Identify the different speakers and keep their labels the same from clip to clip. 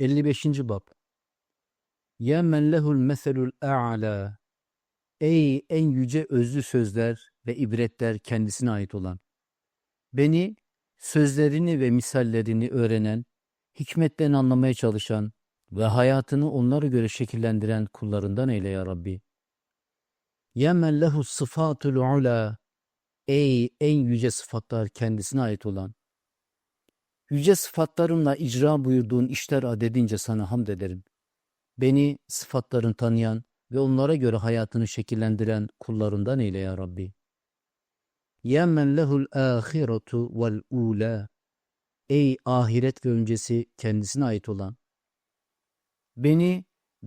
Speaker 1: 55. Bab Ya men lehul meselul a'la Ey en yüce özlü sözler ve ibretler kendisine ait olan. Beni, sözlerini ve misallerini öğrenen, hikmetten anlamaya çalışan ve hayatını onlara göre şekillendiren kullarından eyle ya Rabbi. Ya men lehu sıfatul ula Ey en yüce sıfatlar kendisine ait olan. Yüce sıfatlarımla icra buyurduğun işler adedince sana hamd ederim. Beni sıfatların tanıyan ve onlara göre hayatını şekillendiren kullarından eyle ya Rabbi. Ya men lehul ahiretu vel ula. Ey ahiret ve öncesi kendisine ait olan. Beni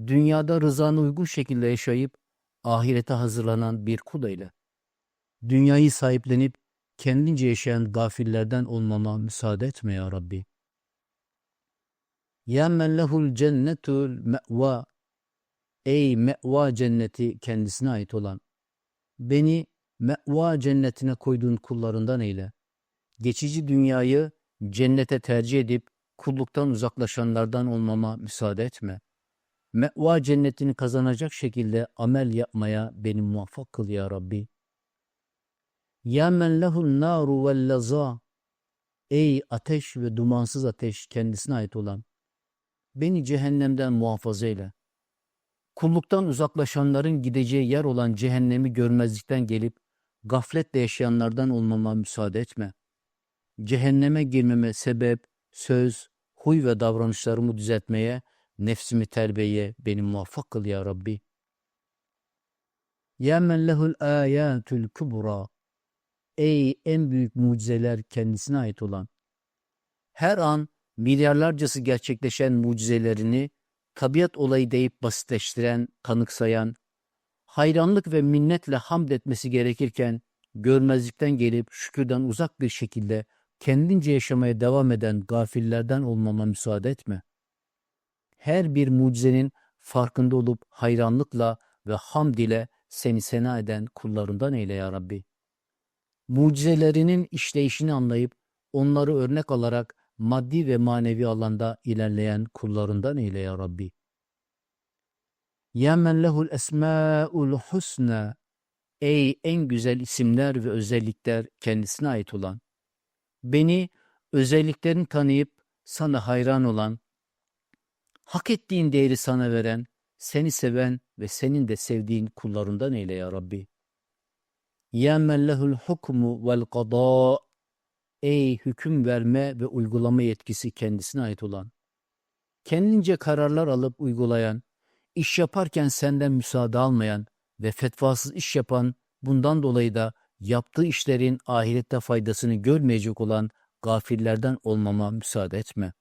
Speaker 1: dünyada rızana uygun şekilde yaşayıp ahirete hazırlanan bir kul eyle. Dünyayı sahiplenip kendince yaşayan gafillerden olmama müsaade etme ya Rabbi. Ya men lehul cennetul me'va. Ey me'va cenneti kendisine ait olan. Beni me'va cennetine koyduğun kullarından eyle. Geçici dünyayı cennete tercih edip kulluktan uzaklaşanlardan olmama müsaade etme. Me'va cennetini kazanacak şekilde amel yapmaya beni muvaffak kıl ya Rabbi. Ya men lehun naru vel laza. Ey ateş ve dumansız ateş kendisine ait olan. Beni cehennemden muhafaza eyle. Kulluktan uzaklaşanların gideceği yer olan cehennemi görmezlikten gelip gafletle yaşayanlardan olmama müsaade etme. Cehenneme girmeme sebep, söz, huy ve davranışlarımı düzeltmeye, nefsimi terbiyeye beni muvaffak kıl ya Rabbi. Ya men lehul ayatul kubra. Ey en büyük mucizeler kendisine ait olan. Her an milyarlarcası gerçekleşen mucizelerini tabiat olayı deyip basitleştiren, kanıksayan, hayranlık ve minnetle hamd etmesi gerekirken görmezlikten gelip şükürden uzak bir şekilde kendince yaşamaya devam eden gafillerden olmama müsaade etme. Her bir mucizenin farkında olup hayranlıkla ve hamd ile seni sena eden kullarından eyle ya Rabbi. Mucizelerinin işleyişini anlayıp onları örnek alarak maddi ve manevi alanda ilerleyen kullarından eyle ya Rabbi. Ya men lehul esmâul husna. Ey en güzel isimler ve özellikler kendisine ait olan. Beni özelliklerini tanıyıp sana hayran olan, hak ettiğin değeri sana veren, seni seven ve senin de sevdiğin kullarından eyle ya Rabbi. Ya men lehul hukmu vel qada. Ey hüküm verme ve uygulama yetkisi kendisine ait olan. Kendince kararlar alıp uygulayan, iş yaparken senden müsaade almayan ve fetvasız iş yapan, bundan dolayı da yaptığı işlerin ahirette faydasını görmeyecek olan gafillerden olmama müsaade etme.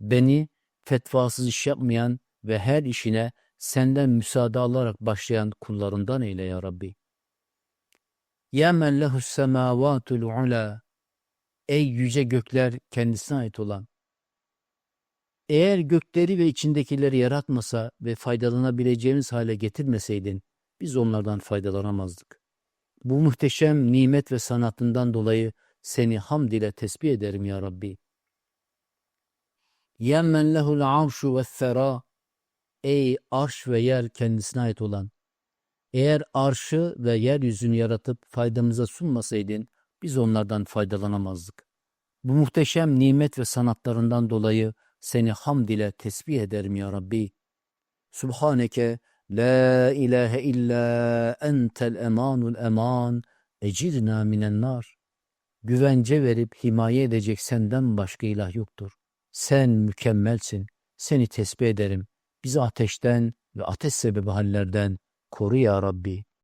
Speaker 1: Beni fetvasız iş yapmayan ve her işine senden müsaade alarak başlayan kullarından eyle ya Rabbi. Ya men lehus semavatul ula. Ey yüce gökler kendisine ait olan. Eğer gökleri ve içindekileri yaratmasa ve faydalanabileceğimiz hale getirmeseydin, biz onlardan faydalanamazdık. Bu muhteşem nimet ve sanatından dolayı seni hamd ile tesbih ederim ya Rabbi. Ya men lehul arşu ve. Ey arş ve yer kendisine ait olan. Eğer arşı ve yeryüzünü yaratıp faydamıza sunmasaydın, biz onlardan faydalanamazdık. Bu muhteşem nimet ve sanatlarından dolayı seni hamd ile tesbih ederim ya Rabbi. Subhaneke la ilahe illa entel emanul eman ecirna minen. Güvence verip himaye edecek senden başka ilah yoktur. Sen mükemmelsin. Seni tesbih ederim. Bizi ateşten ve ateş sebebi hallerden koru ya Rabbi.